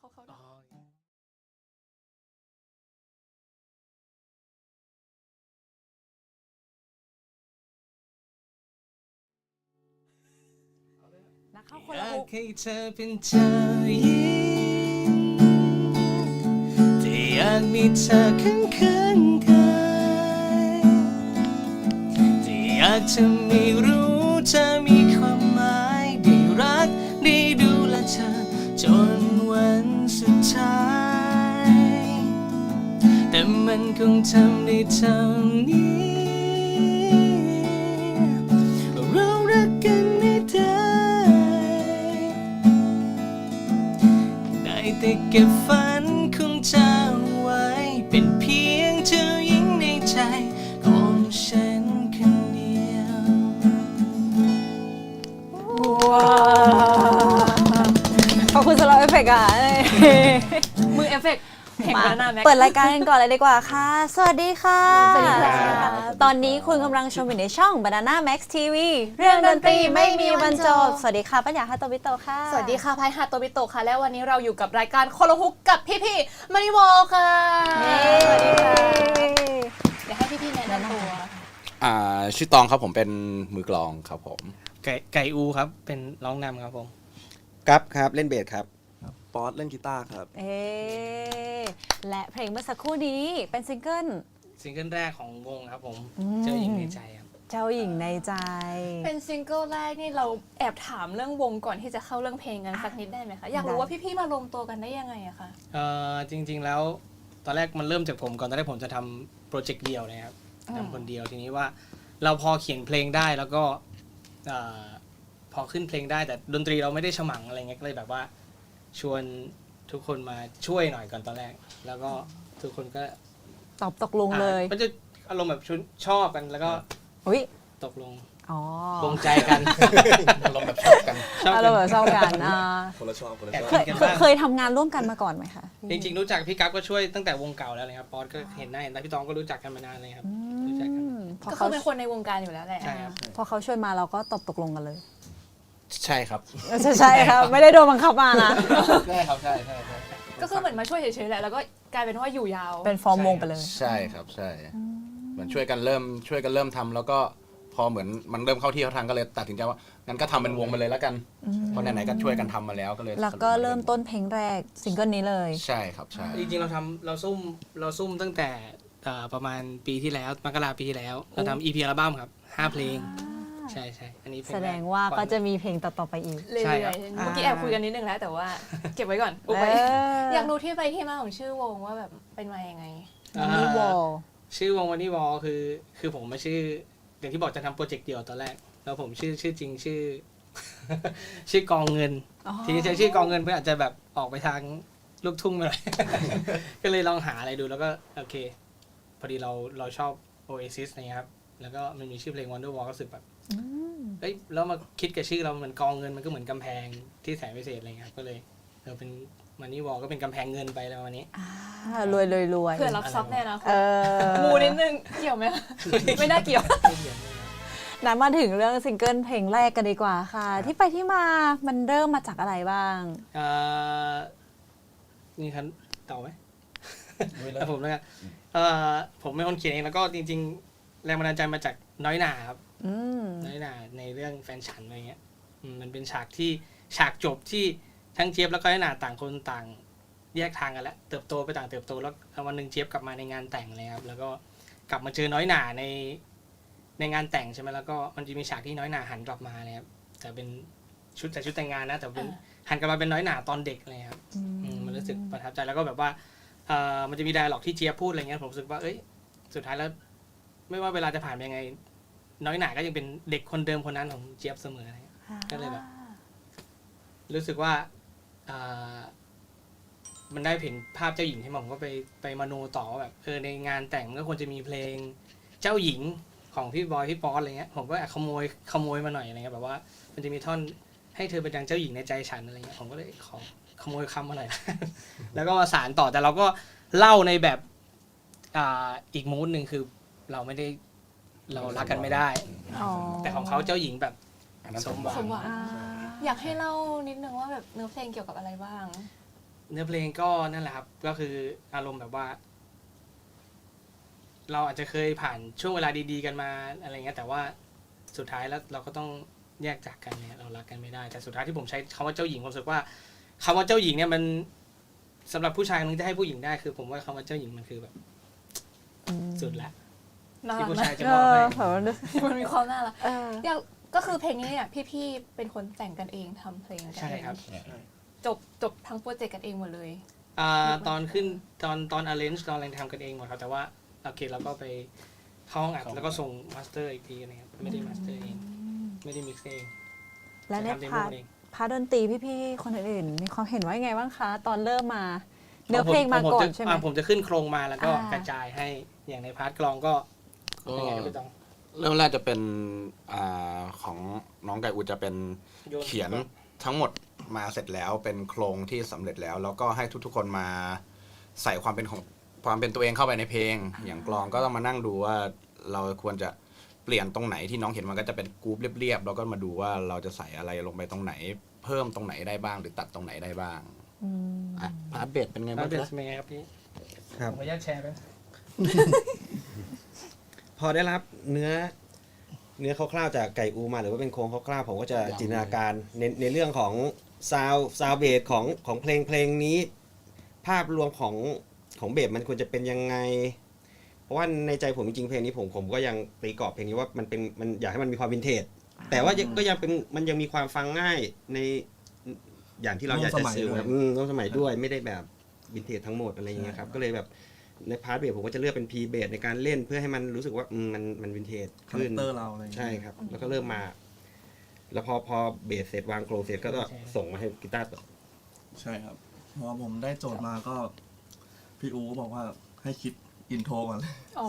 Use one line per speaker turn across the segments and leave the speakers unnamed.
เขาเขา
อ๋อ
นักเข้าคน
อ
ละ
ยา
ฮุ
ก
ก
ให้เธอเป็นเจ้าหญิงแต่อยากมีเธอข้างข้างๆกายแต่อยากจะไม่รู้เธอมีความหม สุดท้ายแต่มันคงทำได้เท่านี้เรารักกันไม่ได้ได้แต่เก็บฝัน
แข่ง
มา
กันหน้าแม็ก
เปิดรายการกันก่อนเลยดีกว่าค่ะ สวัสดีค่ะ
สวัสดีค่ะ
ตอนนี้คุณกำลังชมอยู่ในช่อง Banana Max TV เรื่องดนตรีไม่มีวันจบ สวัสดีค่ะ ปัญญาฮัตโตบิโตค่ะ
สวัสดีค่ะพายฮาโตบิโตะค่ะ และวันนี้เราอยู่กับรายการโคโลฮุกกับพี่ๆมาริโวค่ะ
เย้
สวัสดีค่ะเดี๋ยวให้พี่ๆแนะนำตัว
อ่าชื่อตองครับผมเป็นมือกลองครับผม
ไก่ไก่อูครับ เป็นร้องนำครับผม
กัฟครับ เล่นเบสครับ
ป๊อตเล่นกีตาร์ครับ
เอ๊และเพลงเมื่อสักครู่นี้เป็นซิงเกิล
ซิงเกิลแรกของวงครับผม
อืม
เจ้าหญิงในใจครับ
เจ้าหญิงในใจ
เป็นซิงเกิลแรกนี่เราแอบถามเรื่องวงก่อนที่จะเข้าเรื่องเพลงกันสักนิดได้ไหมคะ อยากรู้ว่าพี่ๆมารวมตัวกันได้ยังไงอะคะ
เอ่อจริงๆแล้วตอนแรกมันเริ่มจากผมก่อนตอนแรกผมจะทำโปรเจกต์เดียวเลยครับ
อืม
ทำคนเดียวทีนี้ว่าเราพอเขียนเพลงได้แล้วก็เอ่อพอขึ้นเพลงได้แต่ดนตรีเราไม่ได้ฉมังอะไรเงี้ยก็เลยแบบว่า ชวนทุกคนมาช่วยหน่อยก่อนตอนแรก แล้วก็ทุกคนก็
ตอบตกลงเลย
อะมันจะอารมณ์แบบชวนชอบกันแล้วก็
อุ้ย
ตกลง
อ๋อ
ลงใจกัน
อารมณ์แบบชอบกัน
ชอบ
อาร
กั
ม
น
ณ์แบบชอบกันอ่า
คนละชอบคนละ
แอบ
ชอบ
คิดกัน
เคย
บ้าง
เคยทำงานร่วมกันมาก่อนไหมคะ
จริงๆรู้จักพี่กั๊บก็ช่วยตั้งแต่วงเก่าแล้วเลยครับ ป๊อตก็เห็นหน้าเห็นตาพี่ตองก็รู้จักกันมานานเลยครับรู้จักกัน
อืมพอ
ก็คื
เขา
อเป็นคนในวงการอยู่แล้วแหละ
ใช่ครับ
พอเขาชวนมาเราก็ตอบตกลงกันเลย
ใช่ครับ
ใช่ใช่ครับ ไม่ได้โดนบังคับมานะ
ใช่ครับใช่ใช่ใช่
ก็คือเหมือนมาช่วยเฉยๆแหละแล้วก็กลายเป็นว่าอยู่ยาว
เป็นฟอร์มวงไปเลย
ใช่ครับใช่เหมือนช่วยกันเริ่มช่วยกันเริ่มทำแล้วก็พอเหมือนมันเริ่มเข้าที่เข้าทางก็เลยตัดสินใจว่างั้นก็ทำเป็นวงไปเลยแล้วกันเพราะไหนๆก็ช่วยกันทำมาแล้วก็เลย
แล้วก็เริ่มต้นเพลงแรกซิงเกิลนี้เลย
ใช่ครับใช่
จริงๆเราทำเราซุ่มเราซุ่มตั้งแต่เอ่อประมาณปีที่แล้วมกราปีที่แล้ว เราทำ EP อัลบั้มครับห้าเพลง ใช่ใช่อันนี้เพล
แส
ร
ดงว่าก็จะมีเพลงต่อๆไปอีก
เรื่
ใช่
อย
ครับ
ๆเมื่อกี้แอบคุยกันนิดนึงแล้วแต่ว่า เก็บไว้ก่อนอุบไว้
เออ
อยากรู้ที่ไปที่มาของชื่อวงว่าแบบเป็นมายังไง
มันนี่วอล
ชื่อวงวันนี้วอลคือ คือผมมาชื่ออย่างที่บอกจะทำโปรเจกต์เดียวตอนแรก แล้วผมชื่อชื่อจริงชื่อ ชื่อกองเงิน ทีนี้ใช้ชื่อกองเงินเพื่ออาจจะแบบออกไปทางลูกทุ่งไปหน่อย ก็เลยลองหาอะไรดูแล้วก็ โอเค พอดีเราเราชอบ Oasis อะไรเงี้ยครับ แล้วก็มันมีชื่อเพลง Wonderwall ก็รู้สึกแบบเอ้ยแล้วมาคิดกับชื่อเราเหมือนกองเงินมันก็เหมือนกำแพงที่แสนพิเศษอะไรเงี้ยครับก็เลยเออเป็นมันนี่วอลก็เป็นกำแพงเงินไปแล้ววันนี้
รวยรวยรวย
เพื่อรับซับแน่นะ
เออ
มูนิดนึงเกี่ยวไหมคะไม่น่าเกี่ยว
นั้นมาถึงเรื่องซิงเกิลเพลงแรกกันดีกว่าค่ะ ที่ไปที่มามันเริ่มมาจากอะไรบ้าง
เอ่อนี่ครับต่อไหม แล้วผมแล้วกันเอ่อผมเป็นคนเขียนเองแล้วก็จริงๆ แรงบันดาลใจมาจากน้อยหนาครับ
อืม
น้อยหนาในเรื่องแฟนฉันอะไรเงี้ยอืมมันเป็นฉากที่ฉากจบที่ทั้งเจี๊ยบแล้วก็น้อยหนาต่างคนต่าง แยกทางกันแล้วเติบโตไปต่างเติบโตแล้ววันหนึ่งเจี๊ยบกลับมาในงานแต่งเลยครับแล้วก็กลับมาเจอน้อยหนาในในงานแต่งใช่ไหมแล้วก็มันจะมีฉากที่น้อยหนาหันกลับมาเลยครับแต่เป็นชุดแต่ชุดแต่งงานนะแต่เป็น
อ่า
หันกลับมาเป็นน้อยหนาตอนเด็กเลยครับอืมมันรู้สึกประทับใจแล้วก็แบบว่าเอ่อมันจะมีไดอะล็อกที่เจี๊ยบพูดอะไรเงี้ยผมรู้สึกว่าเอ้ยสุดท้ายแล้ว ไม่ว่าเวลาจะผ่านไปยังไง น้อยหนาก็ยังเป็นเด็กคนเดิมคนนั้นของเจี๊ยบเสมออะไรเงี้ย ก็เลยแบบ รู้สึกว่าอ่ามันได้เห็นภาพเจ้าหญิงที่มาผมก็ไปไปมโนต่อว่าแบบเออในงานแต่งมันก็ควรจะมีเพลงเจ้าหญิงของพี่บอยพี่ป๊อตอะไรเงี้ยผมก็แอบขโมยขโมยมาหน่อยอะไรเงี้ยแบบว่า มันจะมีท่อนให้เธอเป็นดังเจ้าหญิงในใจฉันอะไรเงี้ยผมก็เลยขอขโมยคำมาหน่อย แล้วก็มาสารต่อแต่เราก็เล่าในแบบอ่าอีกมูดหนึ่งคือ เราไม่ได้เรารักกันไม่ได้
อ๋อ
แต่ของเขาเจ้าหญิงแบบ
อันนั้น
ส
ส
ม
ม
หวัง
สมหวัง
อ่า
อยากให้เล่านิดนึงว่าแบบเนื้อเพลงเกี่ยวกับอะไรบ้าง
เนื้อเพลงก็นั่นแหละครับ ก็คืออารมณ์แบบว่า เราอาจจะเคยผ่านช่วงเวลาดี ๆ กันมาอะไรเงี้ยแต่ว่าสุดท้ายแล้วเราก็ต้องแยกจากกันเนี่ยเรารักกันไม่ได้ แต่สุดท้ายที่ผมใช้คำว่าเจ้าหญิงผมรู้สึกว่าคำว่าเจ้าหญิงเนี่ยมันสำหรับผู้ชายมันจะให้ผู้หญิงได้คือ ผมว่าคำว่าเจ้าหญิงมันคือแบบ สุดละ
น่า
ที่
รัก
ผู้
นะ
ชายจะ
เอ
มอบ
อ
ให้
แบบว่ารู้สึก
มันมีความน่ารัก
เออ
อยากก็คือเพลงนี้เนี่ยพี่ๆเป็นคนแต่งกันเองทำเพลงกัน
ใช่
เอง
ครับ
จบจบทั้งโปรเจกต์กันเองหมดเลย
อ่าตอนขึ้นตอนตอน arrange ตอนอะไรทำกันเองหมดครับ แต่ว่าโอเคเราก็ไปเข้าห้องอัดแล้วก็ส่งมาสเตอร์อีกทีนะครับไม่ได้มาสเตอร์เองไม่ได้มิกซ์เอง
และใน
ทำเดโม
พาร์ท
เอง
พาร์ทดนตรีพี่ๆคนอื่นๆมีความเห็นว่ายังไงบ้างคะ ตอนเริ่มมา เนื้อเพลงมาก่อน
จะ
ใช่ไหม
อ่ผมจะขึ้นโครงมาแล้วก็
อ่าก
ระจายให้อย่างในพาร์ทกลองก็
ก็
ยังไงครับพี่ตอง
เริ่มแรกจะเป็นอ่าของน้องไก่อุดจะเป็น
โยน
เขียนทั้งหมดมาเสร็จแล้วเป็นโครงที่สำเร็จแล้ว แล้วก็ให้ทุกๆคนมาใส่ความเป็นของความเป็นตัวเองเข้าไปในเพลง อย่างกลองก็ต้องมานั่งดูว่าเราควรจะเปลี่ยนตรงไหนที่น้องเห็นมันก็จะเป็นกรุ๊ปเรียบๆแล้วก็มาดูว่าเราจะใส่อะไรลงไปตรงไหน เพิ่มตรงไหนได้บ้าง หรือตัดตรงไหนได้บ้าง
อืม
อะพาร์ทเบสเป็นไง
พา
บ้า
ร์
ง
ทเบ
จ๊ะ
สเป็นไงครับพี่
ครับ
ผมขออนุญาตแชร์ไป
พอได้รับเนื้อ เนื้อคร่าวๆจากไก่อูมาหรือว่าเป็นโครงคร่าวๆผมก็จะจินตนาการในในเรื่องของซาวซาวเบสของของเพลงเพลงนี้ ภาพรวมของของเบสมันควรจะเป็นยังไง เพราะว่าในใจผมจริงๆเพลงนี้ผมผมก็ยังตีกรอบเพลงนี้ว่ามันเป็นมันอยากให้มันมีความวินเทจแต่ว่ายังก็ยังเป็นมันยังมีความฟังง่ายในอย่างที่เราอยากจะสื่อครับอืมร่วมสมัยด้วยไม่ได้แบบวินเทจทั้งหมดอะไรอย่างเงี้ยครับก็เลยแบบ ในพาร์ทเบสผมก็จะเลือกเป็นพีเบสในการเล่นเพื่อให้มันรู้สึกว่าอืมมันมันวินเทจ
คาแร
ขึ้
คนเตอร์เราอะไรอย่างเงี้ย
ใช่ครับ แล้วก็เริ่มมา แล้วพอพอเบสเสร็จวางโครงเสร็จก็ก็ส่งมาให้กีตาร์ต่อ
ใช่ครับพอผมได้โจทย์มาก็ พี่อูก็บอกว่าให้คิดอินโทรก่อนเลย
อ๋อ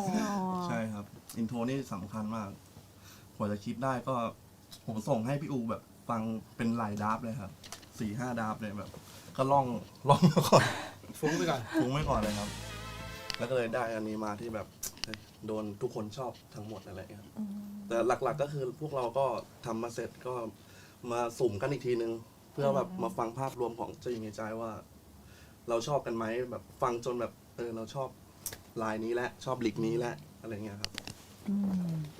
ใช่ครับ อินโทรนี่สำคัญมากกว่าจะคิดได้ก็ ผมส่งให้พี่อูแบบฟังเป็นหลายดราฟต์เลยครับสี่ห้าดราฟต์เลยแบบ ก็ล่องล่องมาก่อน
ฟุ้งไปก่อน
ฟุ้งไว้ก่อนเลยครับ แล้วก็เลยได้อันนี้มาที่แบบเฮ้ยโดนทุกคนชอบทั้งหมดอะไรอย่างเงี้ยครับแต่หลักๆก็คือพวกเราก็ทำมาเสร็จก็มาสุ่มกันอีกทีนึง เพื่อแบบมาฟังภาพรวมของเจ้าหญิงในใจว่า เราชอบกันไหมแบบฟังจนแบบเออเราชอบลายนี้แหละชอบลิกนี้แหละอะไรเงี้ยครับ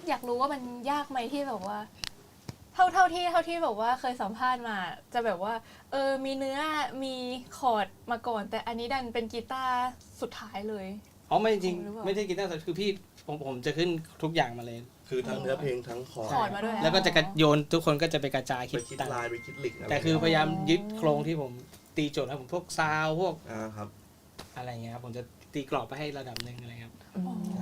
อยากรู้ว่ามันยากไหมที่แบบว่า เท่าเท่าที่เท่าที่แบบว่าเคยสัมภาษณ์มา จะแบบว่า เออมีเนื้อมีคอร์ดมาก่อน แต่อันนี้ดันเป็นกีตาร์สุดท้ายเลย
อ๋อไม่จริง
หรือเปล่า
ไม่ใช่กีตาร์สดคือพี่ผมผมจะขึ้นทุกอย่างมาเลย
คือทั้งเนื้อเพลงทั้งคอร์ด
คอร์ดมาด้วย
แล้วก็จะกระโยนทุกคนก็จะไปกระจายคิ
ไป
ด
คิด
ตาม
ลายไปคิดลิกะไร
แต่คือพ
เงี้
ยายามยึดโครงที่ผมตีโจทย์ให้ผมพวกซาวพวก
อ่าครับ
อะไรเงี้ยครับผมจะตีกรอบไปให้ระดับหนึ่งอะไรครับ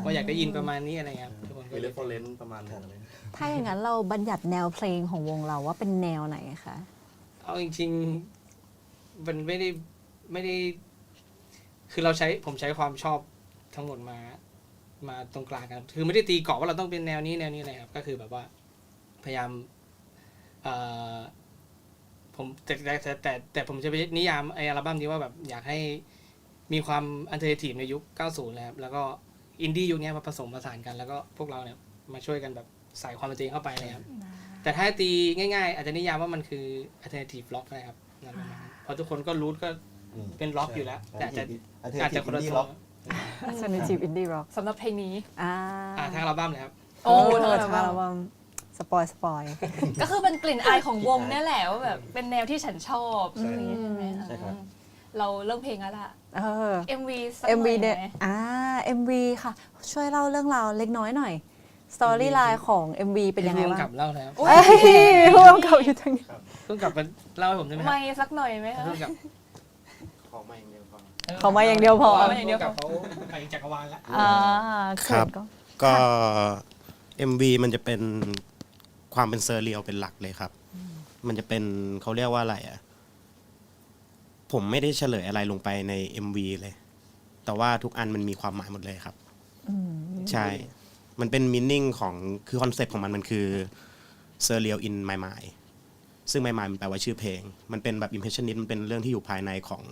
ว่าอยากได้ยินประมาณนี้อะไรครับทุกคนก็
มี
เล
เรฟเฟอเรนซ์ประมาณนึงอะไรเงี้ย
ถ้าอย่างนั้นเราบัญญัติแนวเพลงของวงเราว่าเป็นแนวไหนคะ
เอาจริงๆมันไม่ได้ไม่ได้ คือเราใช้ผมใช้ความชอบ ทั้งหมดมา มาตรงกลางกันคือไม่ได้ตีกรอบว่าเราต้องเป็นแนวนี้แนวนี้อะไรครับ ก็คือแบบว่าพยายามเอ่อผมแต่แต่แต่แต่แต่ผมจะไปนิยามไออัลบั้มนี้ว่าแบบอยากให้มีความอันเทอร์ทีฟในยุค 90แล้วครับ แล้วก็อินดี้ยุคนี้มาผสมผสานกัน แล้วก็พวกเราเนี่ยมาช่วยกันแบบใส่ความเป็นตัวเองเข้าไปเลยครับ แต่ถ้าตีง่าย ๆ อาจจะนิยามว่ามันคือ alternative rock นะครับนั่นประมาณนั้นเพราะทุกคนก็รู้ก็เป็นล็อกอยู่แล้ว แต่อาจจะอาจจะคนละ โซน
Alternative Indie Rock
สำหรับเพลงนี้
อ่า
อ่าทางอัลบั้มเลยครับ
โอ้
เออ
ทาง
ทาง
อั
อั
ล
ล
บั้
บั้
ม
มสปอยสปอย
ก็คือเป็นกลิ่นอายของวงเนี่ยแหละว่าแบบเป็นแนวที่ฉันชอบ
ใช่
อย่างนี้ใช่ไหม
ใช่ครับ
เราเริ่มเพลงแล้วล่ะ
เออ
MV สักหน่อย
MV เนี่ย
ไหม
อ่า MV ค่ะ ช่วยเล่าเรื่องราวเล็กน้อยหน่อย สตอรี่ไลน์ของ MV เป็นยังไง
ร่วม
บ้าง
กับเล่าแล้ว
อุ๊ย
เอ้ยผู้กำกับอยู่ทางนี้
ร่วมกับมันเล่าให้ผมได้ไหมครับ
ไม่สักหน่อยไหมคะ
ร่วมกับ
ของมา อย่างเดียวพอ
เขามาอย่างเดียวพอ
ร่วมกับเขาไปจักรวาลละ
อ่า
ครับ
เขินก็
ก็ MV มันจะเป็นความเป็นเซอร์เรียลเป็นหลักเลยครับ มันจะเป็นเขาเรียกว่าอะไรอะ ผมไม่ได้เฉลยอะไรลงไปใน MV เลย แต่ว่าทุกอันมันมีความหมายหมดเลยครับ
อืม
ใช่ มันเป็นมินนิ่งของคือคอนเซปต์ของมันมันคือ surreal in my mind ซึ่ง my mind มันแปลว่าชื่อเพลง มันเป็นแบบ impressionist มันเป็นเรื่องที่อยู่ภายในของ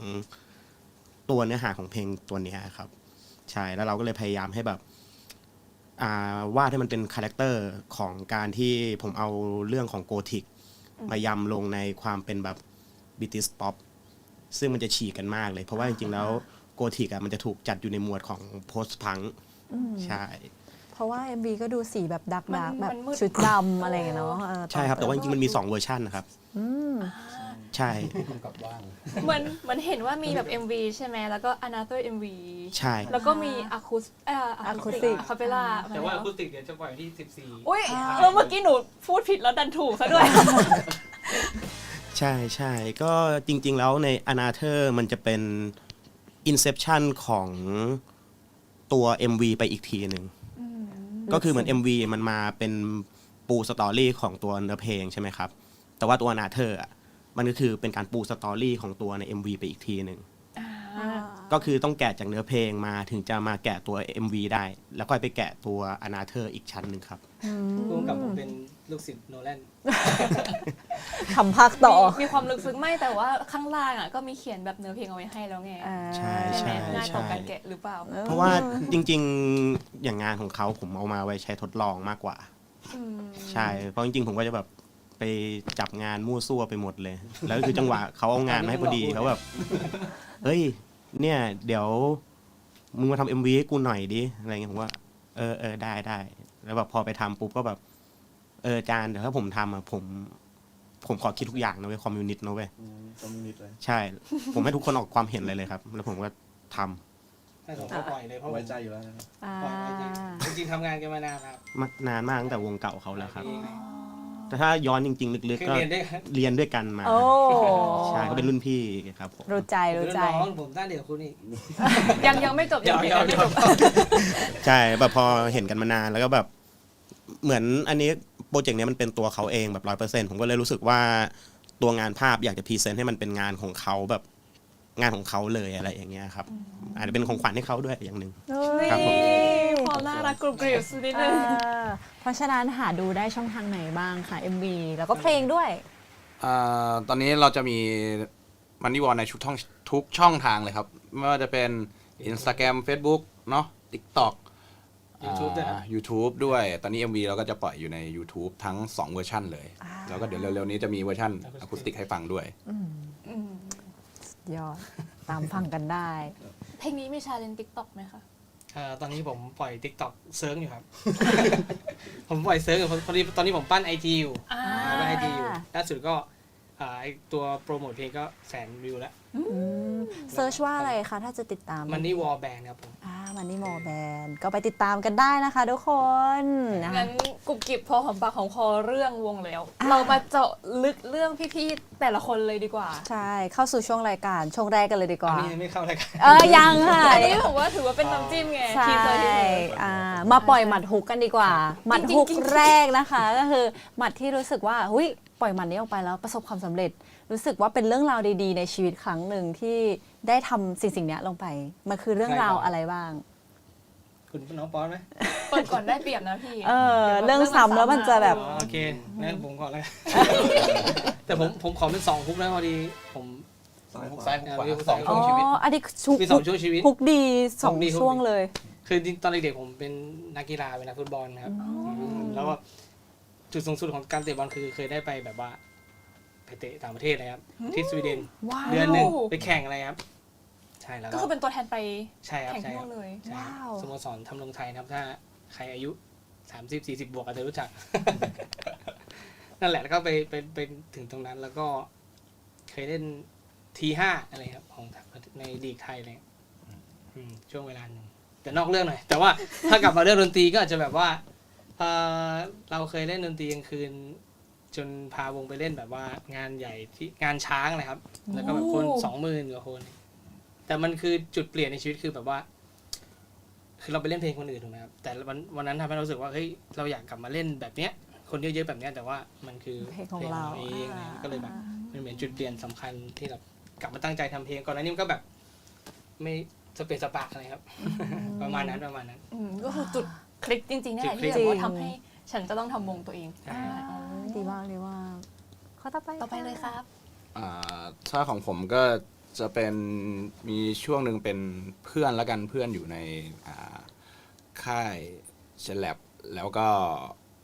ตัวเนื้อหาของเพลงตัวเนี้ยครับใช่แล้วเราก็เลยพยายามให้แบบอ่าวาดให้มันเป็นคาแรคเตอร์ของการที่ผมเอาเรื่องของโกธิกมายำลงในความเป็นแบบบิติสป๊อปซึ่งมันจะฉีกกันมากเลย เพราะว่าจริงๆแล้วโกธิกอะมันจะถูกจัดอยู่ในหมวดของโพสต์พังใช่
เพราะว่า MV ก็ดูสีแบบดัก
มัน
ดักแบบ
มันมืด
ชุดดำอะไรอย่างเงี้ยเนาะเออ
ใช่ครับ แต่ว่าจริงๆมันมี 2 เวอร์ชันนะครับ
อืม
ใช่
เหมือนเหมือนเห็นว่ามีแบบ MV ใช่ไหมแล้วก็ another MV
ใช่
แล้วก็มีอะคูสเอ่ออะคูสติก
Acoustic
คาเปล่า
แต่ว่าอะคูสติกเดี๋ยวจะปล่อยวันที่ 14
อุ้ยเออเมื่อกี้หนูพูดผิดแล้วดันถูกซะด้วย
ใช่ใช่ก็จริง ๆ แล้วใน a n a t h e r มันจะเป็น Inception ของตัว MV ไปอีกทีหนึ่ง ก็คือเหมือน MV มันมาเป็นปูสตอรี่ของตัวเนื้อเพลงใช่ไหมครับ แต่ว่าตัว a n a t h e r อะ มันก็คือเป็นการปูสตอรี่ของตัวใน MV ไปอีกทีหนึ่งก็คือต้องแกะจากเนื้อเพลงมาถึงจะมาแกะตัว MV ได้ แล้วค่อยไปแกะตัว a n a t h e r อีกชั้นหนึ่งครับ
ร่วมกับผมเป็นลูกศิษย์โนแลน
คำภาคต่อ
มีมีความลึกซึ้งไม่แต่ว่าข้างล่างอะก็มีเขียนแบบเนื้อเพลงเอาไว้ให้แล้วไง
อ่า
ใช่
ใช่ไหม
ใช่
งานของการแกะหรือเปล่า
เพราะว่าจริง ๆอย่างงานของเขาผมเอามาไว้ใช้ทดลองมากกว่า
อืม
ใช่ เพราะจริงๆผมก็จะแบบ ไปจับงานมั่วซั่วไปหมดเลย แล้วคือจังหวะเขาเอางานมาให้พอดีเขาแบบเฮ้ย เนี่ย เดี๋ยวมึงมาทำเอ็มวีให้กูหน่อยดิอะไรเงี้ยผมว่าเออเออได้ได้แล้วแบบพอไปทำปุ๊บก็แบบ เออจานเดี๋ยวถ้าผมทำอะผม ผมขอคิดทุกอย่างนะเว้ยคอมมิวนิสต์นะเว้ย
อืมคอมมิวนิสต์เลย
ใช่ ผมให้ทุกคนออกความเห็นเลยเลยครับ แล้วผมก็ทำ
ให้ผมก็ปล่อยเลยเพราะผม
ไว้ใจอยู่แล้วนะครับ
อ่า
ปล่อยไว้จริงจริงๆทำงานกันมานานครับ
มานานมากตั้งแต่วงเก่าเขาแล้วครับ
ปีเลย
แต่ถ้าย้อนจริง ๆ ลึก
คือ
ๆก็
เรียนด้วยกัน
เรียนด้วยกันมา
โอ้
ใช่ก็เป็นรุ่นพี่ครับผม
รู้ใจรู้ใจ
น้องผมตั้งเดี๋ยวคุณอีก
ยังยังไม่จบ
เดี๋ยว
ยัง
เดี๋ยว
ไม่
เดี๋ยว
จบ
ใช่แบบพอเห็นกันมานานแล้วก็แบบ เหมือนอันนี้โปรเจกต์เนี้ยมันเป็นตัวเขาเองแบบร้อยเปอร์เซ็นผมก็เลยรู้สึกว่าตัวงานภาพอยากจะพรีเซนต์ให้มันเป็นงานของเขาแบบ งานของเขาเลยอะไรอย่างเงี้ยครับ อาจจะเป็นของขวัญให้เขาด้วยอย่างหนึ่งครับผม
ความน่ารักกรุบกริบสักนิด
เอ
นึง
อเพราะฉะนั้นหาดูได้ช่องทางไหนบ้างค่ะ MV แล้วก็เพลงด้วย
อ่าตอนนี้เราจะมีมันนี่วอลในชุดท่องทุกช่องทางเลยครับ ไม่ว่าจะเป็น Instagram Facebook เนาะ TikTok
ยูทูบด้วยนะ
อ่า YouTube ด้วย ตอนนี้ MV เราก็จะปล่อยอยู่ใน YouTube ทั้ง 2 เวอร์ชันเลย แล้วก็เดี๋ยวเร็วๆนี้จะมีเวอร์ชันอะคูสติกให้ฟังด้วย
อืม
ยอด ตามฟังกันได้
เพลงนี้มีชาเลนติ๊กต็อกไหมคะ
เอ่อตอนนี้ผมปล่อย t ิ k t o k เซิร์งอยู่ครับ ผมปล่อยเซิร์งอยู่พอดีตอนนี้ผมปั้นไอจีอยู่
อ่า
ปั้นไอจีอยู่ล่าสุดก็อ่าไอตัวโปรโมทเพลงก็แสนวิวแล้ว
เซิร์ชว่าอะไรคะถ้าจะติดตาม
มันนี่วอลแบนครับผม
อ่ามันนี่มอแบนก็ไปติดตามกันได้นะคะทุกคนนะคะ
งั้นกรุบกริบพอหอมปากหอมคอเรื่องวงแล้วเรามาเจาะลึกเรื่องพี่ๆแต่ละคนเลยดีกว่า
ใช่เข้าสู่ช่วงรายการช่วงแรกกันเลยดีก
อัน
ว่า
นี้ยังไม่เข้ารายการ
เออยังค่ะ
อันนี้ผมว่าถือว่าเป็นน้ำจิ้มไง
ใช่
ทีเซอร์ทีเซอร์
อ่ามาปล่อยหมัดฮุกกันดีกว่า หมัดฮุก
จริงๆ
แรกนะคะ ก็คือหมัดที่รู้สึกว่าหุยปล่อยหมัดนี้ออกไปแล้วประสบความสำเร็จ รู้สึกว่าเป็นเรื่องราวดีๆ ในชีวิตครั้งหนึ่งที่ได้ทำสิ่งสิ่งๆเนี้ยลงไป มันคือเรื่องราวอะไรบ้าง
คุณน้องป๊อนไหม
เปิดก่อนได้เปรียบนะพี่
เออ เรื่องซ้ำแล้วมันจะแบบ
อ๋อโอเคงั้นผมก่อนแล้วกันแต่ผมผมขอเป็นสองฮุกนะพอดี ผม
ซ้ายขวา
ซ้ายขวา
มี
สอง
อ๋
ช่
อ
วงชีวิต
อันนี้ชุก
มีสองช่วงชีวิต
ฮุกดีสอง
ฮุกดีฮุกดี
ช่วงเลย
คือจริงๆตอนเด็กๆผมเป็นนักกีฬาเป็นนักฟุตบอลนะครับมแล้วก็จุดสูงสุดของการเตะบอลคือเคยได้ไปแบบว่า ไปเตะต่างประเทศนะครับ ที่สวีเดน
ว้าว
เดือนหนึ่งไปแข่งอะไรครับ ใช่แล้ว
ก็คือเป็นตัวแทนไป
ใช่ครับ
แข่ง
ใช่
ที่
ครั
นู่
บ
นเลย
ใช่ครับ
ว้าว
สโมสรทำลงไทยนะครับ ถ้าใครอายุสามสิบสี่สิบบวกอาจจะรู้จัก นั่นแหละแล้วก็ไปไปไปถึงตรงนั้นแล้วก็เคยเล่นทีห้าอะไรครับ ของในลีกไทยเลยอืมช่วงเวลาหนึ่งแต่นอกเรื่องหน่อย แต่ว่าถ้ากลับมาเรื่องดนตรีก็อาจจะแบบว่าเออเราเคยเล่นดนตรีกลางคืน จนพาวงไปเล่นแบบว่างานใหญ่ที่งานช้างนะครับ แล้วก็แบบคน
โอ้
สองหมื่นกว่าคน แต่มันคือจุดเปลี่ยนในชีวิตคือแบบว่า คือเราไปเล่นเพลงคนอื่นถูกไหมครับแต่วันวันนั้นทำให้เรารู้สึกว่าเฮ้ยเราอยากกลับมาเล่นแบบเนี้ย คนเยอะๆแบบเนี้ยแต่ว่ามันคือ
เพลงของเรา
เองอะไรเงี้ย
อ่า
ก็เลยแบบมันเหมือนจุดเปลี่ยนสำคัญที่แบบกลับมาตั้งใจทำเพลงก่อนหน้านี้มันก็แบบ ไม่สเปซสปะอะไรครับ ประมาณนั้นประมาณนั้น
อืมก็คือจุดคลิกจริงๆนี่แหละ
จุดคลิ
ที่
ก
แบบว่าทำให้ฉันจะต้องทำวงตัวเอง
ใช่
อ่าดีมากดีมากข้อต่อไป
ต่อไปเลยครับ
อ่าถ้าของผมก็จะเป็นมีช่วงหนึ่งเป็นเพื่อนแล้วกันเพื่อนอยู่ในอ่าค่ายเชลแลบแล้วก็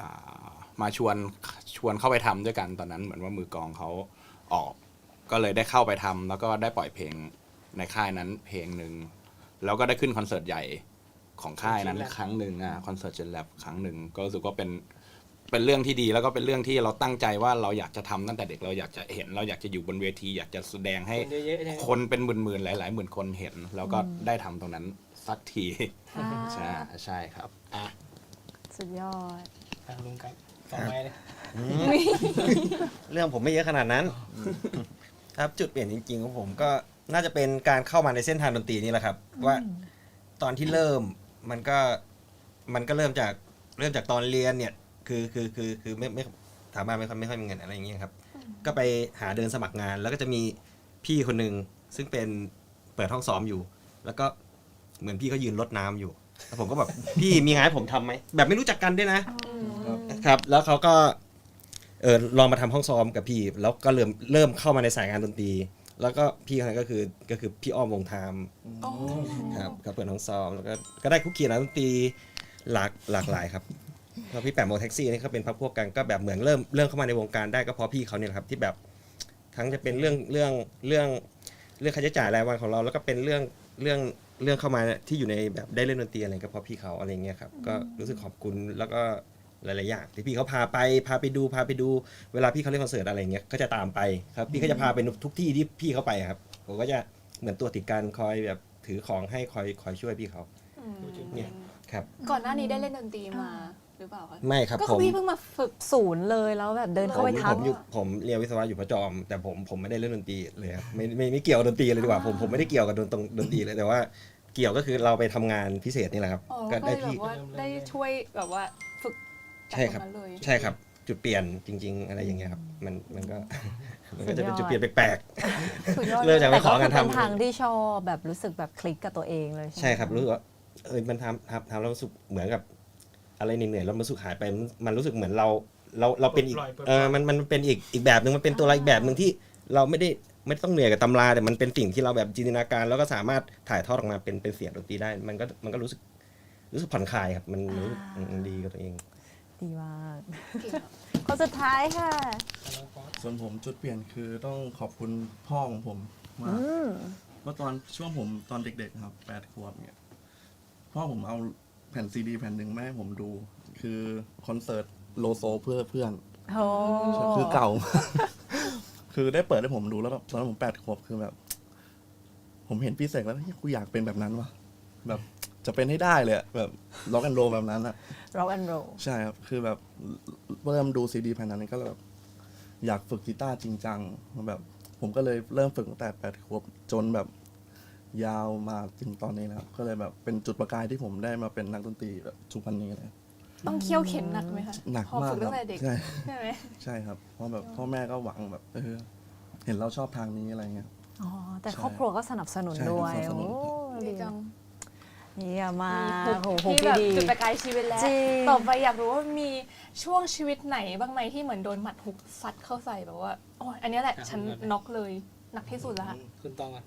อ่ามาชวนชวนเข้าไปทำด้วยกันตอนนั้นเหมือนว่ามือกลองเขาออก ก็เลยได้เข้าไปทำแล้วก็ได้ปล่อยเพลงในค่ายนั้นเพลงหนึ่งแล้วก็ได้ขึ้นคอนเสิร์ตใหญ่ของค่ายนั้น
Gen Lab
ครั้งหนึ่งอะคอนเสิร์ตเจนแลบครั้งหนึ่งก็รู้สึกว่าเป็น เป็นเรื่องที่ดีแล้วก็เป็นเรื่องที่เราตั้งใจว่าเราอยากจะทำตั้งแต่เด็กเราอยากจะเห็น เราอยากจะอยู่บนเวที อยากจะแสดงให้
คนเยอะๆใช่ไหม
คนเป็นหมื่นๆหลายๆหมื่นคนเห็น แล้วก็ได้ทำตรงนั้นสักที
อ่า
ใช่ใช่ครับอะ
สุดยอด
ทางลุงครับสองไม้เลย
เรื่องผมไม่เยอะขนาดนั้น ครับจุดเปลี่ยนจริงๆของผมก็น่าจะเป็นการเข้ามาในเส้นทางดนตรีนี่แหละครับ ว่าตอนที่เริ่มมันก็มันก็เริ่มจากเริ่มจากตอนเรียนเนี่ย คือคือคือคือไม่ไม่ถามบ้านไม่ค่อยไม่ค่อยมีเงินอะไรอย่างเงี้ยครับ ก็ไปหาเดินสมัครงาน แล้วก็จะมีพี่คนหนึ่งซึ่งเป็นเปิดห้องซ้อมอยู่ แล้วก็เหมือนพี่เขายืนรดน้ำอยู่แล้วผมก็แบบ พี่มีงานให้ผมทำไหมแบบไม่รู้จักกันด้วยนะ ครับ แล้วเขาก็เออลองมาทำห้องซ้อมกับพี่ แล้วก็เริ่มเริ่มเข้ามาในสายงานดนตรี แล้วก็พี่คนนั้นก็คือก็คือพี่อ้อมวงไทม์
อ๋อ
ครับก็เปิดห้องซ้อมแล้วก็ก็ได้คุกคีนักดนตรีหลากหลากหลายครับ แล้วพี่แปมโมแท็กซี่นี่ก็เป็นพักพวกกันก็แบบเหมือนเริ่มเริ่มเข้ามาในวงการได้ก็เพราะพี่เขาเนี่ยแหละครับที่แบบทั้งจะเป็นเรื่องเรื่องเรื่องเรื่องค่าใช้จ่ายรายวันของเรา แล้วก็เป็นเรื่องเรื่องเรื่องเข้ามาที่อยู่ในแบบได้เล่นดนตรีอะไรก็เพราะพี่เขาอะไรเงี้ยครับก็รู้สึกขอบคุณแล้วก็หลายๆอย่างที่พี่เขาพาไปพาไปดูพาไปดู เวลาพี่เขาเล่นคอนเสิร์ตอะไรเงี้ยก็จะตามไปครับพี่ก็จะพาไปทุกที่ที่พี่เขาไปครับผมก็จะเหมือนตัวติดกันคอยแบบถือของให้คอยคอยช่วยพี่เขา
อืม
เนี่ยครับ
ก่อนหน้านี้ได้เล่นดนตรีมา รือเปล่าคะ
ไม่ครับ
ก็
ผ
คือ
ม
พี่เพิ่งมาฝึก
ศูนย์เลยแล้วแบบเดิน
ผ
เข้ามไป
ผ
ทัก
มอยู่ผมเรียนวิศวะอยู่พระจอม แต่ผมผมไม่ได้เล่นดนตรีเลยครับไม่ไม่ไม่เกี่ยวกับดนตรีเลยดีกว่าผมผมไม่ได้เกี่ยวกับดนตรงดนตรีเลยแต่ว่า เกี่ยวก็คือเราไปทำงานพิเศษนี่แหละครับ
อ๋อ
ก็
ก็
ได้
เลยแบ
พี่
บว่าได้ช่วยแบบว่าฝึกจาก
ใช่ครับ
ตงนั้นเลย
ใช่ครับ จุดเปลี่ยนจริง ๆ อะไรอย่างเงี้ยครับมันมันก็ มันก็จะเป็น
สุ
จุ
ด
ด
ยอด
เปลี่ยนแปลก
สุดยอด
เริ่มจาก
แต่
ไปข
ก็
อ
คื
งา
อน
ทำ
เป็นทางที่ชอบแบบรู้สึกแบบคลิกกับตัวเองเลย
ๆ
ใช่ไหม
ใช่ครับรู้สึกว่าเออมันทำทำทำแล้วรู้สึกเหมือนกับ อะไรเหนื่อยๆแล้วมันรู้สึกหายไปมันมันรู้สึกเหมือนเรา เราเราเป็นอีก
ปลดปล่อยปลดปล่อย
เออมันมันเป็นอีกอีกแบบหนึ่งมันเป็นตัวเราอีกแบบหนึ่งที่เราไม่ได้ไม่ต้องเหนื่อยกับตำราแต่มันเป็นสิ่งที่เราแบบจินตนาการ แล้วก็สามารถถ่ายทอดออกมาเป็นเป็นเสียงดนตรีได้ มันก็มันก็รู้สึกรู้สึกผ่อนคลายครับมันมันรู้สึกอืมดีกับตัวเอง
ดีมาก
เก่งอะ
คนสุดท้ายค่ะ
ส่วนผมจุดเปลี่ยนคือต้องขอบคุณพ่อของผมมาก
อืม
เมื่อตอนช่วงผมตอนเด็กๆครับแปดขวบเนี่ยพ่อผมเอา แผ่นซีดีแผ่นหนึ่งมาให้ผมดู คือคอนเสิร์ตโลโซเพื่อเพื่อน
โอ้
คือเก่า คือได้เปิดให้ผมดูแล้วแบบตอนนั้นผมแปดขวบคือแบบ ผมเห็นพี่เสกแล้วเฮ้ยกูอยากเป็นแบบนั้นวะแบบจะเป็นให้ได้เลยอะแบบล็อกแอนโรแบบนั้นอะ
ร็อกแอนด์โร
ใช่ครับ คือแบบเริ่มดูซีดีแผ่นนั้นก็เลยแบบอยากฝึกกีตาร์จริงจังแบบ ผมก็เลยเริ่มฝึกตั้งแต่แปดขวบจนแบบ ยาวมาถึงตอนนี้นะครับก็เลยแบบเป็นจุดประกายที่ผมได้มาเป็นนักดนตรีแบบทุกวันนี้เลย
ต้องเคี่ยวเข็นหนักไหมคะ
หนัก
พอ
มาก
ฝึก
ค
ตั้
รับ
งแต่เด็ก
ใช่
ใช่ไหม
ใช่ครับ เพราะแบบพ่อแม่ก็หวังแบบเออเห็นเราชอบทางนี้อะไรเงี้ย
อ๋อ แต่
ใช่
ครอบครัวก็สนับสนุน
ใช่
ด้วย
สนับสนุน
โอ้
ดี
ดี
จัง
เยี่ยมมาก
มี
โอ้โห
ที่
พี่
แบบ
ดี
จุดประกายชีวิตแล้ว
จริง
ต่อไปอยากรู้ว่ามีช่วงชีวิตไหนบ้างไหมที่เหมือนโดนหมัดฮุกซัดเข้าใส่แบบว่าโอ้ยอันเนี้ยแหละ
อะ
ฉัน
คุณก่อน
น็อกเลยหนักที่สุดแล้วค่ะ
คุณตองก่อน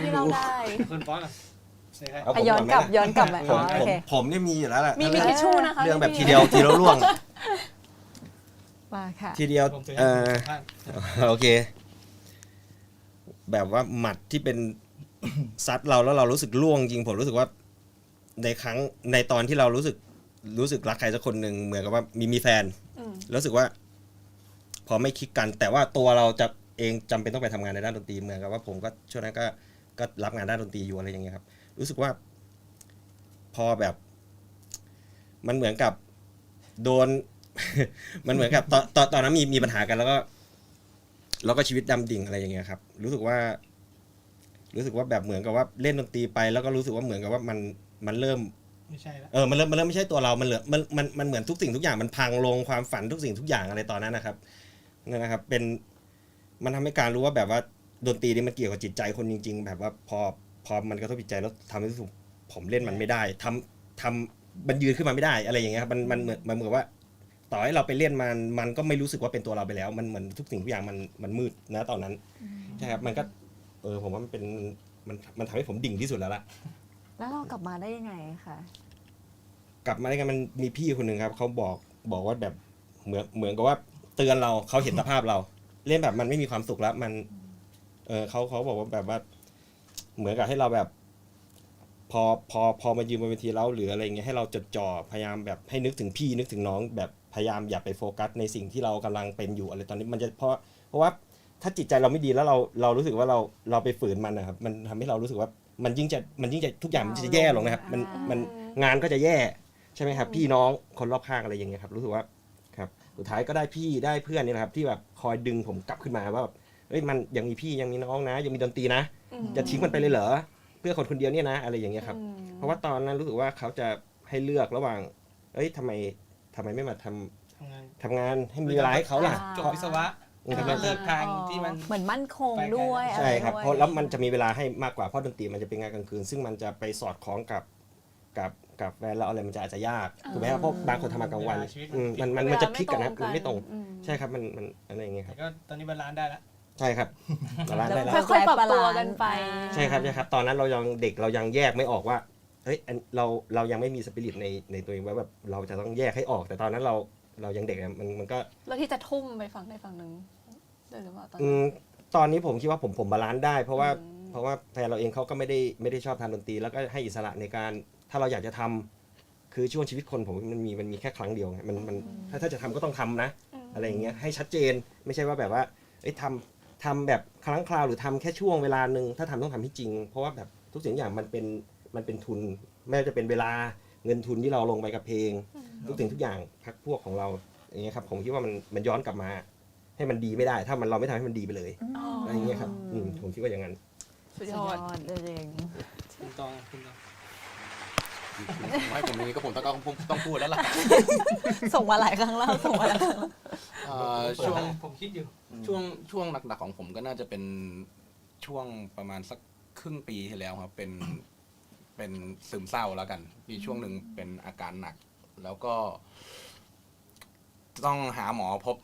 ที่เราได้
คุณป๊อกก่อนใช่ครับ
เอา
อะย้อนกลับย้อนกลับมา
ผ
อ๋อ
ม
โอ
ผม
เค
ผมนี่มีอยู่แล้วแหละ
มีมีทิชชู่นะคะ
เรื่องแบบ
ไม่มี
ทีเดียวทีละล่วง
มาค่ะ
ทีเดียว
ผมซื้อ
เอ
ให้
อ
คุณสัมภาษณ์
โอเค แบบว่าหมัดที่เป็น ซัดเราแล้วเรารู้สึกล่วงจริงผมรู้สึกว่า ในครั้งในตอนที่เรารู้สึกรู้สึกรักใครสักคนหนึ่งเหมือนกับว่ามีมีแฟน
อืม
รู้สึกว่า พอไม่คลิกกัน แต่ว่าตัวเราจะเองจำเป็นต้องไปทำงานในด้านดนตรีเหมือนกับว่าผมก็ช่วงนั้นก็ ก็รับงานด้านดนตรีอยู่อะไรอย่างเงี้ยครับ รู้สึกว่า พอแบบ มันเหมือนกับโดน มันเหมือนกับตอนตอนตอนนั้นมีมีปัญหากันแล้วก็ แล้วก็ชีวิตดำดิ่งอะไรอย่างเงี้ยครับ รู้สึกว่า รู้สึกว่าแบบเหมือนกับว่าเล่นดนตรีไป แล้วก็รู้สึกว่าเหมือนกับว่ามันมันเริ่ม
ไม่ใช่แล้ว
เออ มันเริ่ม มันเริ่มไม่ใช่ตัวเรา มันเหลือ มัน มัน มันเหมือนทุกสิ่งทุกอย่าง มันพังลง ความฝันทุกสิ่งทุกอย่างอะไรตอนนั้นนะครับนั่นนะครับ เป็น มันทำให้การรู้ว่าแบบว่า ดนตรีนี่มันเกี่ยวกับจิตใจคนจริง ๆ แบบว่าพอพอมันกระทบจิตใจแล้วทำให้รู้สึกผมเล่นมันไม่ได้ทำทำมันยืนขึ้นมาไม่ได้อะไรอย่างเงี้ยครับมันมันเหมือนมันเหมือนว่า ต่อให้เราไปเล่นมันมันก็ไม่รู้สึกว่าเป็นตัวเราไปแล้ว มันเหมือนทุกสิ่งทุกอย่างมันมันมืดนะตอนนั้นใช่ครับมันก็เออผมว่ามันเป็นมันมันทำให้ผมดิ่งที่สุดแล้วล่ะ
แล้วเรากลับมาได้ยังไงคะ
กลับมาได้กันมันมีพี่คนหนึ่งครับเขาบอกบอกว่าแบบเหมือนเหมือนกับว่าเตือนเราเขาเห็นสภาพเรา เล่นแบบมันไม่มีความสุขแล้วมัน เออเขาเขาบอกว่าแบบว่า เหมือนกับให้เราแบบ พอพอพอมายืนบนเวทีแล้วหรืออะไรเงี้ยให้เราจดจ่อพยายามแบบให้นึกถึงพี่นึกถึงน้อง แบบพยายามอย่าไปโฟกัส ในสิ่งที่เรากำลังเป็นอยู่อะไรตอนนี้มันจะเพราะเพราะว่าถ้าจิตใจเราไม่ดีแล้วเราเรารู้สึกว่าเราเราไปฝืนมันนะครับ มันทำให้เรารู้สึกว่ามันยิ่งจะมันยิ่งจะทุกอย่างมันจะแย่ลงนะครับ มันมันงานก็จะแย่ใช่ไหมครับ พี่น้องคนรอบข้างอะไรอย่างเงี้ยครับ รู้สึกว่าครับ สุดท้ายก็ได้พี่ได้เพื่อนนี่แหละครับ ที่แบบคอยดึงผมกลับขึ้นมาว่าแบบ เอ้ยมันยังมีพี่ยังมีน้องนะ ยังมีดนตรีนะจะทิ้งมันไปเลยเหรอเพื่อคนคนเดียวเนี่ยนะ อะไรอย่างเงี้ยครับเพราะว่าตอนนั้นรู้สึกว่าเขาจะให้เลือกระหว่าง เอ้ยทำไมทำไมไม่มาทำ
ทำงาน
ทำงานให้มีเวลาให้เขาล่ะ
จบวิศวะ
อืม
ทำไม เลือกทางที่มัน
เหมือนมั่นคงด้วยอะ
ใช่
ไร
ครับ
ด้วย
เพราะแล้วมันจะมีเวลาให้มากกว่าเพราะดนตรีมันจะเป็นงานกลางคืน ซึ่งมันจะไปสอดคล้องกับกับกับแฟนเราอะไรมันจะอาจจะยากถูกไหมครับเพราะบางคนทำงานกลางวัน
เวลาชีวิต
อืม
มั
มัน
น
มัน
ผิด
มันจะพลิกกันนะมันไม่ตรง
อืม
ใช่ครับมันมันอะไรอย่างเงี้ยค
แต่
รับ
ก็ตอนนี้บาลานซ์ได้แล้ว
ใช่ครับบาลานซ์ได้แล้ว
ค่อยๆปรับตัวกันไป
ใช่ครับใช่ครับ ตอนนั้นเรายังเด็กเรายังแยกไม่ออกว่าเฮ้ยอันเราเรายังไม่มีสปิริตในในตัวเองว่าแบบเราจะต้องแยกให้ออก แต่ตอนนั้นเราเรายังเด็กอะมันมันก็
แล้วที่จะทุ่มไปฝั่งใดฝั่งหนึ่งได้หรือเปล่าตอน
อื
นั้น
มตอนนี้ผมคิดว่าผมผมบาลานซ์ได้ เพราะว่า
อืม
เพราะว่าแฟนเราเองเขาก็ไม่ได้ไม่ได้ชอบทำดนตรี แล้วก็ให้อิสระในการถ้าเราอยากจะทำคือช่วงชีวิตคนผมมันมีมันมีแค่ครั้งเดียวไงมันมันถ้าถ้าจะทำก็ต้องทำนะ อะไรอย่างเงี้ยให้ชัดเจนไม่ใช่ว่าแบบว่าเอ้ยทำ ทำแบบครั้งคราวหรือทำแค่ช่วงเวลาหนึ่งถ้าทำต้องทำให้จริง เพราะว่าแบบทุกสิ่งอย่างมันเป็นมันเป็นทุน ไม่ว่าจะเป็นเวลาเงินทุนที่เราลงไปกับเพลง ทุกสิ่งทุกอย่างพักพวกของเราอย่างเงี้ยครับผมคิดว่ามันมันย้อนกลับมา ให้มันดีไม่ได้ ถ้ามันเราไม่ทำให้มันดีไปเลย
อ๋อ
อะไรอย่างเงี้ยครับอืมผมคิดว่าอย่างนั้น
สุด
สุ
ย
ด
อยด
อด จริง
คุณตองคุณตอง
ให้ผมนี้ก็ผมต้องก็ผมต้องพูดแล้วล่ะ
ๆส่งมาหลายครั้งแล้วส่งมาหลายครั้งแล้ว
เอ่อช่วง
ผมคิดอยู่
ช่วงช่วงหนักๆของผมก็น่าจะเป็นช่วงประมาณสักครึ่งปีที่แล้วครับ เป็นเป็นซึมเศร้าแล้วกัน มีช่วงหนึ่งเป็นอาการหนัก แล้วก็ ต้องหาหมอพบ